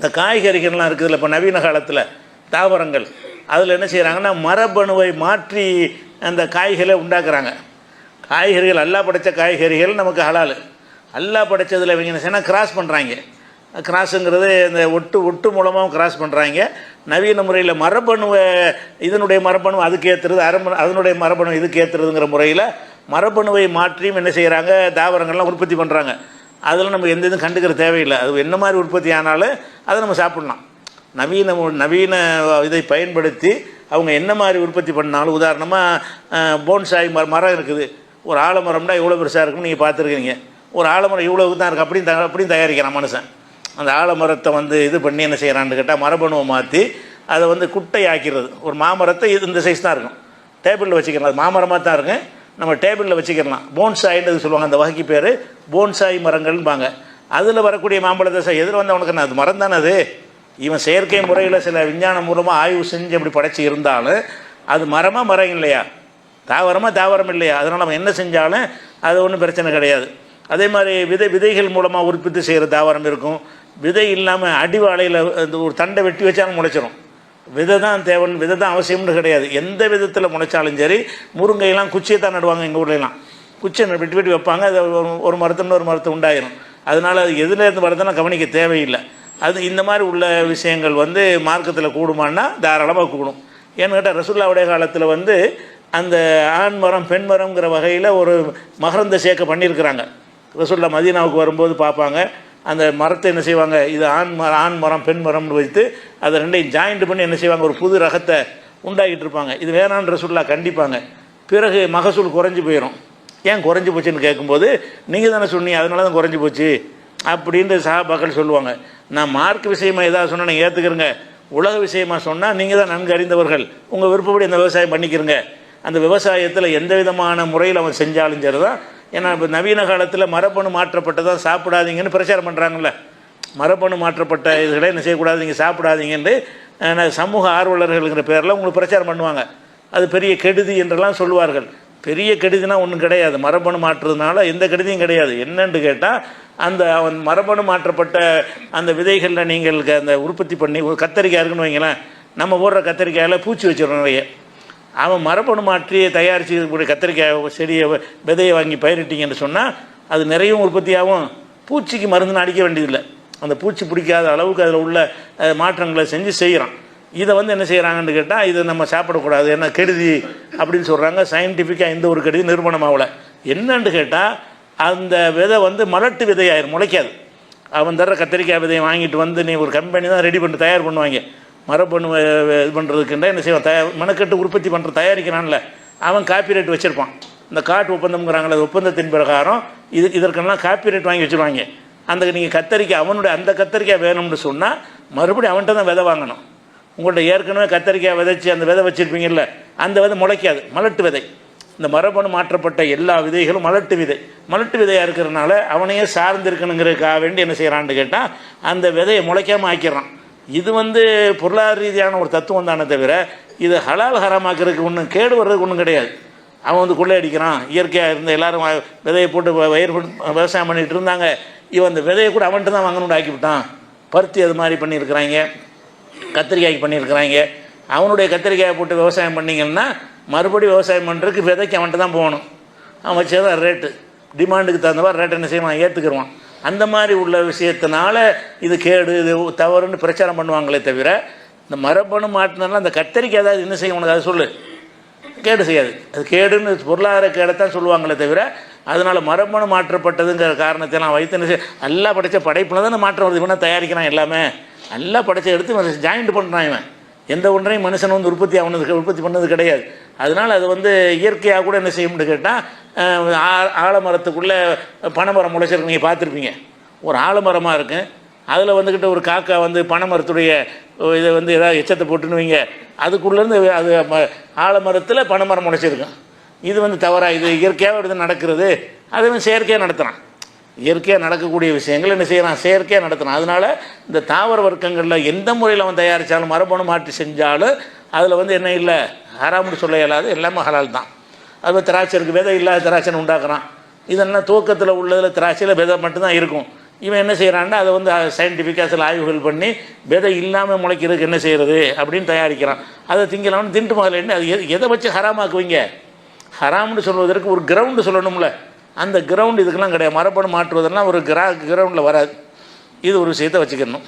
இந்த காய்கறிகள்லாம் இருக்குதுல்ல இப்போ நவீன காலத்தில் தாவரங்கள். அதில் என்ன செய்கிறாங்கன்னா மரபணுவை மாற்றி அந்த காய்களை உண்டாக்குறாங்க. காய்கறிகள் அல்லா படைத்த காய்கறிகள் நமக்கு ஹலால். அல்லா படைத்ததில் இவங்க என்ன செய்யணும் கிராஸ் பண்ணுறாங்க கிராஸுங்கிறது இந்த ஒட்டு ஒட்டு மூலமாகவும் கிராஸ் பண்ணுறாங்க நவீன முறையில் மரபணுவை இதனுடைய மரபணு அதுக்கு ஏற்றுறது அரம்பு அதனுடைய மரபணு இதுக்கு ஏற்றுறதுங்கிற முறையில் மரபணுவை மாற்றியும் என்ன செய்கிறாங்க தாவரங்கள்லாம் உற்பத்தி பண்ணுறாங்க அதில் நம்ம எந்த இதுவும் கண்டுக்கிற தேவையில்லை. அது என்ன மாதிரி உற்பத்தி ஆனாலும் அதை நம்ம சாப்பிட்லாம். நவீன மு- நவீன இதை பயன்படுத்தி அவங்க என்ன மாதிரி உற்பத்தி பண்ணாலும் உதாரணமாக போன்சாய் மர மரம் இருக்குது. ஒரு ஆலமரம்னா இவ்வளோ பெருசாக இருக்குன்னு நீங்கள் பார்த்துருக்கீங்க ஒரு ஆலமரம் இவ்வளோ தான் இருக்குது அப்படியும் த அப்படியும் தயாரிக்கிறான் மனுஷன். அந்த ஆலமரத்தை வந்து இது பண்ணி என்ன செய்கிறான்னு கேட்டால் மரபணுவை மாற்றி அதை வந்து குட்டை ஆக்கிறது ஒரு மாமரத்தை இது இந்த சைஸ் தான் இருக்கும். டேபிளில் வச்சுக்கலாம். அது மாமரமாக தான் இருக்கும். நம்ம டேபிளில் வச்சுக்கலாம். போன்சாயின்னு சொல்லுவாங்க அந்த வகைக்கு பேர். போன்சாய் மரங்கள்பாங்க அதில் வரக்கூடிய மாம்பழ தசை எதில் வந்தவனுக்கு அவனுக்கு அது மரம் தானே அது? இவன் செயற்கை முறையில் சில விஞ்ஞானம் மூலமாக ஆய்வு செஞ்சு அப்படி படைச்சி இருந்தாலும் அது மரமாக மரம் இல்லையா? தாவரமாக தாவரம் இல்லையா? அதனால் நம்ம என்ன செஞ்சாலும் அது ஒன்றும் பிரச்சனை கிடையாது. அதே மாதிரி விதை விதைகள் மூலமாக உற்பத்தி செய்கிற தாவரம் இருக்கும். விதை இல்லாமல் அடிவாளையில் இந்த ஒரு தண்டை வெட்டி வச்சாலும் முளைச்சிரும். விதை தான் தேவன் விதை தான் அவசியம்னு கிடையாது. எந்த விதத்தில் முளைச்சாலும் சரி முருங்கையெல்லாம் குச்சியை தான் நடுவாங்க எங்கள் ஊர்லலாம் குச்சியை வெட்டி வெட்டி வைப்பாங்க. அது ஒரு- ஒரு மரத்துன்னு ஒரு மரத்தை உண்டாயிரும். அதனால் அது எதுலேருந்து வருதுன்னா கவனிக்க தேவையில்லை. அது இந்த மாதிரி உள்ள விஷயங்கள் வந்து மார்க்கத்தில் கூடுமான்னா தாராளமாக கூடும். ஏன்னு கேட்டால் ரசுல்லாவுடைய காலத்தில் வந்து அந்த ஆண் மரம் பெண் மரம்ங்கிற வகையில் ஒரு மகரந்த சேர்க்கை பண்ணியிருக்கிறாங்க. ரசுல்லா மதீனாவுக்கு வரும்போது பார்ப்பாங்க. அந்த மரத்தை என்ன செய்வாங்க? இது ஆண் மரம் ஆண் மரம் பெண் மரம்னு வைத்து அதை ரெண்டையும் ஜாயிண்ட் பண்ணி என்ன செய்வாங்க? ஒரு புது ரகத்தை உண்டாக்கிட்டு இருப்பாங்க. இது வேணான்னு ரசுல்லா கண்டிப்பாங்க. பிறகு மகசூல் குறைஞ்சி போயிடும் ஏன் குறைஞ்சி போச்சுன்னு கேட்கும்போது நீங்கள் தானே சொன்னீங்க அதனால தான் குறைஞ்சி போச்சு. அப்படின்ட்டு சகாபாக்கள் சொல்லுவாங்க. நான் மார்க் விஷயமாக ஏதாவது சொன்னால் நீங்கள் ஏற்றுக்கிறங்க உலக விஷயமாக சொன்னால் நீங்கள் தான் நன்கு அறிந்தவர்கள். உங்கள் விருப்பப்படி அந்த விவசாயம் பண்ணிக்கிறங்க. அந்த விவசாயத்தில் எந்த விதமான முறையில் அவன் செஞ்சாலும் சரி தான் ஏன்னா இப்போ நவீன காலத்தில் மரபணு மாற்றப்பட்டதான் சாப்பிடாதீங்கன்னு பிரச்சாரம் பண்ணுறாங்கல்ல மரபணு மாற்றப்பட்ட இதுகளை என்ன செய்யக்கூடாது? நீங்கள் சாப்பிடாதீங்கன்னு சமூக ஆர்வலர்கள்ங்கிற பேரில் உங்களுக்கு பிரச்சாரம் பண்ணுவாங்க. அது பெரிய கெடுதி என்றெல்லாம் சொல்லுவார்கள். பெரிய கெடுதினா ஒன்றும் கிடையாது. மரபணு மாற்றுறதுனால எந்த கெடுதியும் கிடையாது. என்னன்னு கேட்டால் அந்த அவன் மரபணு மாற்றப்பட்ட அந்த விதைகளில் நீங்கள் அந்த உற்பத்தி பண்ணி ஒரு கத்தரிக்காய் இருக்குன்னு வைங்களேன் நம்ம போடுற கத்தரிக்காயில் பூச்சி வச்சிடறோம் நிறைய. அவன் மரபணு மாற்றி தயாரித்து இருக்கக்கூடிய கத்திரிக்காய் செடியை விதையை வாங்கி பயிரிட்டீங்கன்னு சொன்னால் அது நிறையும் உற்பத்தியாகும். பூச்சிக்கு மருந்துன்னு அடிக்க வேண்டியதில்லை. அந்த பூச்சி பிடிக்காத அளவுக்கு அதில் உள்ள மாற்றங்களை செஞ்சு செய்கிறான் இதை வந்து என்ன செய்கிறாங்கன்னு கேட்டால் இதை நம்ம சாப்பிடக்கூடாது என்ன கெடுதி அப்படின்னு சொல்கிறாங்க சயின்டிஃபிக்காக எந்த ஒரு கெடுதி நிறுவனம் ஆகலை. என்னன்னு கேட்டால் அந்த விதை வந்து மலட்டு விதையாயிரும் முளைக்காது. அவன் தர கத்திரிக்காய் விதையை வாங்கிட்டு வந்து நீ ஒரு கம்பெனி தான் ரெடி பண்ணி தயார் பண்ணுவாங்க. மரபணு இது பண்ணுறதுக்குண்டா என்ன செய்வான்? தயார் மெனக்கட்டு உற்பத்தி பண்ணுற தயாரிக்கிறான்ல. அவன் காப்பி ரேட் வச்சுருப்பான். இந்த காட்டு ஒப்பந்தம்ங்கிறாங்களே ஒப்பந்தத்தின் பிரகாரம் இது இதற்கெல்லாம் காப்பிரைட் வாங்கி வச்சுருவாங்க. அந்த நீங்கள் கத்தரிக்காய் அவனுடைய அந்த கத்தரிக்காய் வேணும்னு சொன்னால் மறுபடியும் அவன்கிட்ட தான் விதை வாங்கணும். உங்கள்கிட்ட ஏற்கனவே கத்தரிக்காய் விதைச்சி அந்த விதை வச்சுருப்பீங்கல்ல அந்த விதை முளைக்காது. மலட்டு விதை. இந்த மரபணு மாற்றப்பட்ட எல்லா விதைகளும் மலட்டு விதை. மலட்டு விதையாக இருக்கிறனால அவனையே சார்ந்திருக்கணுங்கிறதுக்காக வேண்டி என்ன செய்கிறான்னு கேட்டால் அந்த விதையை முளைக்காமல் ஆக்கிடுறான். இது வந்து பொருளாதார ரீதியான ஒரு தத்துவம் தானே தவிர இது ஹலால் ஹராமாக்கிறதுக்கு ஒன்றும் கேடு வர்றதுக்கு ஒன்றும் கிடையாது. அவன் வந்து கொள்ளையடிக்கிறான் இயற்கையாக இருந்த எல்லாரும் விதையை போட்டு வயிறு விவசாயம் பண்ணிகிட்டு இருந்தாங்க. இவன் அந்த விதையை கூட அவன்கிட்ட தான் வாங்கணும்னு ஆக்கிவிட்டான். பருத்தி அது மாதிரி பண்ணியிருக்கிறாங்க. கத்திரிக்காய்க்கு பண்ணியிருக்கிறாங்க. அவனுடைய கத்திரிக்காயை போட்டு விவசாயம் பண்ணிங்கன்னா மறுபடியும் விவசாயம் பண்ணுறதுக்கு விதைக்கு அவன்கிட்ட தான் போகணும். அவன் வச்சதான் ரேட்டு டிமாண்டுக்கு தகுந்த மாதிரி ரேட் என்ன செய்வான்? ஏற்றுக்கிடுவான் அந்த மாதிரி உள்ள விஷயத்தினால இது கேடு இது தவறுன்னு பிரச்சாரம் பண்ணுவாங்களே தவிர இந்த மரபணு மாட்டினால அந்த கத்திரிக்காய் ஏதாவது என்ன செய்ய உனக்கு அதை சொல்லு. கேடு செய்யாது. அது கேடுன்னு பொருளாதார கேடைத்தான் சொல்லுவாங்களே தவிர அதனால் மரபணு மாற்றப்பட்டதுங்கிற காரணத்தைலாம் வைத்து என்ன செய்ய- நல்லா படைத்த படைப்பில் தான் மாற்றம் வருது. இவனா தயாரிக்கிறான் எல்லாமே. நல்லா படைச்ச எடுத்து ஜாயிண்ட் பண்ணுறான் இவன். எந்த ஒன்றையும் மனுஷன் வந்து உற்பத்தி ஆனது உற்பத்தி பண்ணது கிடையாது. அதனால் அது வந்து இயற்கையாக கூட என்ன செய்யும்னு கேட்டால் ஆலமரத்துக்குள்ளே பனைமரம் முளைச்சிருக்கு நீங்கள் பார்த்துருப்பீங்க. ஒரு ஆலமரமாக இருக்கும் அதில் வந்துக்கிட்ட ஒரு காக்கா வந்து பனைமரத்துடைய இதை வந்து ஏதாவது எச்சத்தை போட்டுன்னு வைங்க. அதுக்குள்ளேருந்து அது ஆலமரத்தில் பனைமரம் முளைச்சிருக்கும். இது வந்து தவறாக இது இயற்கையாக இது நடக்கிறது. அதுவும் வந்து செயற்கையாக நடத்துகிறான் இயற்கையாக நடக்கக்கூடிய விஷயங்கள் என்ன செய்கிறான் செயற்கையாக நடத்தினான் அதனால் இந்த தாவர வர்க்கங்களில் எந்த முறையில் அவன் தயாரித்தாலும் மரபணு மாற்றி செஞ்சாலும் அதில் வந்து என்ன இல்லை? ஹராம்னு சொல்ல இயலாது. எல்லாமே ஹலால் தான். அதுவும் திராட்சை இருக்குது விதை இல்லாத திராட்சைன்னு உண்டாக்குறான். இதெல்லாம் தூக்கத்தில் உள்ளதில் திராட்சையில் விதை மட்டும்தான் இருக்கும். இவன் என்ன செய்கிறான்னா அதை வந்து சயின்டிஃபிக்காக சில ஆய்வுகள் பண்ணி விதை இல்லாமல் முளைக்கிறதுக்கு என்ன செய்கிறது அப்படின்னு தயாரிக்கிறான். அதை திங்கலாம்னு திண்டு மகளிர்னு அது எதை வச்சு ஹராமாக்குவீங்க? ஹராம்னு சொல்வதற்கு ஒரு கிரவுண்டு சொல்லணும்ல. அந்த கிரவுண்ட் இதுக்கெல்லாம் கிடையாது. மரபணு மாற்றுவதெல்லாம் ஒரு கிரா கிரவுண்டில் வராது. இது ஒரு விஷயத்தை வச்சுக்கணும்.